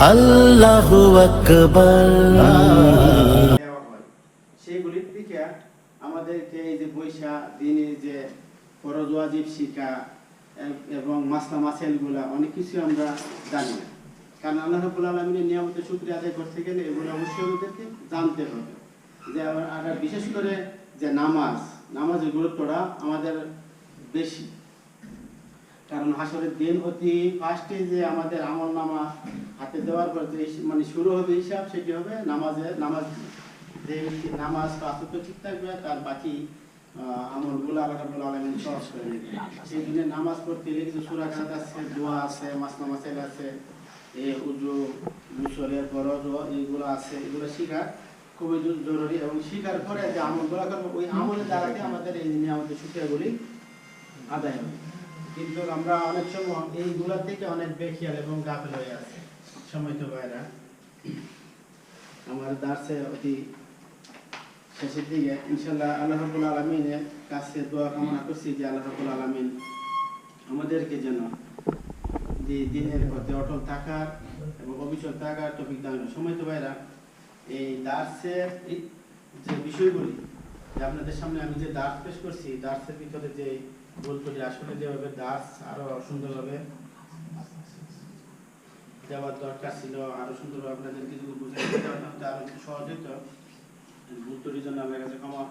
আল্লাহু আকবার। সেইগুলির থেকে আমাদেরকে এই যে বৈশা, দিনের যে ফরজ ওয়াজিব এ- এবং মাসলা মাসাইলগুলা অনেক কিছু আমরা জানি না। কারণ আল্লাহ রাব্বুল আলমিনের নিয়মিত শুক্রিয়া আদায় করতে গেলে এগুলো অবশ্যই আমাদেরকে জানতে হবে। যে আর বিশেষ করে যে নামাজ, নামাজের গুরুত্বটা আমাদের বেশি। কারণ হাসরের দিন অতি ফার্স্টে যে আমাদের আমল নামা হাতে দেওয়ার পর যে মানে শুরু হবে হিসাব, সেটি হবে নামাজের নামাজ যে নামাজ পাঁচত্ব ঠিক থাকবে, তার বাকি আমলগুলো আল্লাহ রাব্বুল আলামিন সহজ করে নেবে সেই দিনে নামাজ পড়তে গেলে কিছু সূরা কাজ আছে, দোয়া আছে মাসনা মাসাইল আছে এই উজু মুসলের ফরজ ও এইগুলো আছে, এগুলো শেখা খুবই জরুরি এবং শিকার পরে যে আমলগুলো করব, ওই আমলের দ্বারাতে আমাদের এই নিয়ামতের সুক্রিয়াগুলি আদায় হবে। কিন্তু আমরা অনেক সময় এইগুলা থেকে অনেক বেখিয়াল এবং গাফেল হয়ে আছে। সময় তো বাইরা আমার দার্সে অতি শেষের দিকে ইনশাল্লাহ আল্লাহ রাব্বুল আলমিনের কাছে দোয়া কামনা করছি যে আল্লাহ রাব্বুল আলমিন আমাদেরকে যেন যে দিনের পথে অটল থাকার এবং অবিচল থাকার টপিক দান সময় তো বাইরা এই দার্সের যে বিষয়গুলি যে আপনাদের সামনে আমি যে দার্স পেশ করছি, দার্সের ভিতরে যে বলতে আসলে যেভাবে দাস সুন্দরভাবে দেওয়ার দরকার ছিল সুন্দরভাবে আপনাদেরকে যদি বুঝাই দিতে সহজ ভুল জন্য আমার কাছে ক্ষমা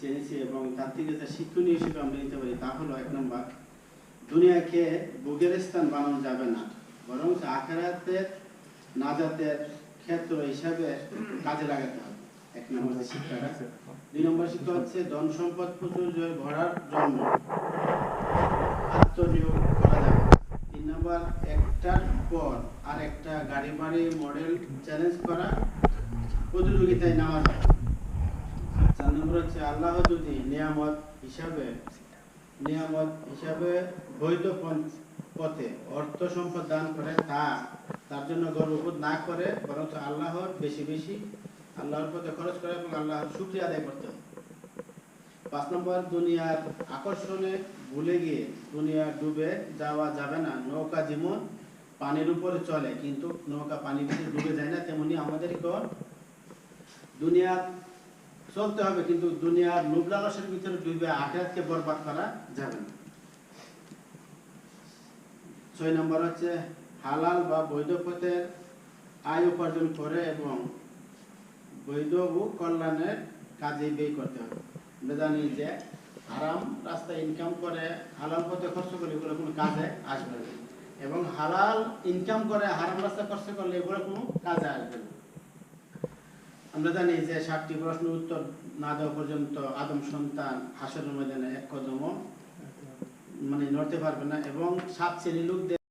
চেয়েছি এবং তার থেকে যে শিক্ষণীয় হিসেবে আমরা নিতে পারি তা হলো এক নম্বর, দুনিয়াকে বুকের স্থান বানানো যাবে না, বরং আখেরাতের নাজাতের ক্ষেত্র হিসাবে কাজে লাগাতে হবে। এক নম্বর শিক্ষাটা দুই নম্বর শিক্ষা হচ্ছে ধন সম্পদ প্রচুর ভরার জন্য আত্মনিয়োগ করা যাবে তিন নম্বর, একটার পর আর একটা গাড়ি বাড়ি মডেল চ্যালেঞ্জ করা প্রতিযোগিতায় নামা যাবে চার নম্বর হচ্ছে আল্লাহ যদি নিয়ামত হিসাবে নিয়ামত হিসাবে বৈধ পথে অর্থ সম্পদ দান করে তা তার জন্য গর্ববোধ না করে বরং আল্লাহর বেশি বেশি আল্লাহর পথে খরচ করে এবং আল্লাহর শুক্রিয়া আদায় করতে হবে। পাঁচ নম্বর, দুনিয়ার আকর্ষণে ভুলে গিয়ে দুনিয়া ডুবে যাওয়া যাবে না। নৌকা যেমন পানির উপরে চলে, কিন্তু নৌকা পানির ভিতরে ডুবে যায় না, তেমনি আমাদেরকেও দুনিয়া চলতে হবে, কিন্তু দুনিয়ার লোভ লালসের ভিতরে ডুবে আখেরাতকে বরবাদ করা যাবে না। ছয় নম্বর হচ্ছে, হালাল বা বৈধ পথের আয় উপার্জন করে এবং বৈধ ও কল্যাণের কাজে ব্যয় করতে হবে। আমরা জানি যে হারাম রাস্তায় ইনকাম করে, হালাল পথে খরচ করলে এগুলো কোনো কাজে আসবে না। এবং হালাল ইনকাম করে, হারাম রাস্তায় খরচ করলে এগুলো কোনো কাজে আসবে না। আমরা জানি যে ষাটটি প্রশ্ন উত্তর না দেওয়া পর্যন্ত আদম সন্তান হাসরের ময়দানে এক কদমও মানে নড়তে পারবে না এবং সাত শ্রেণি লোকদের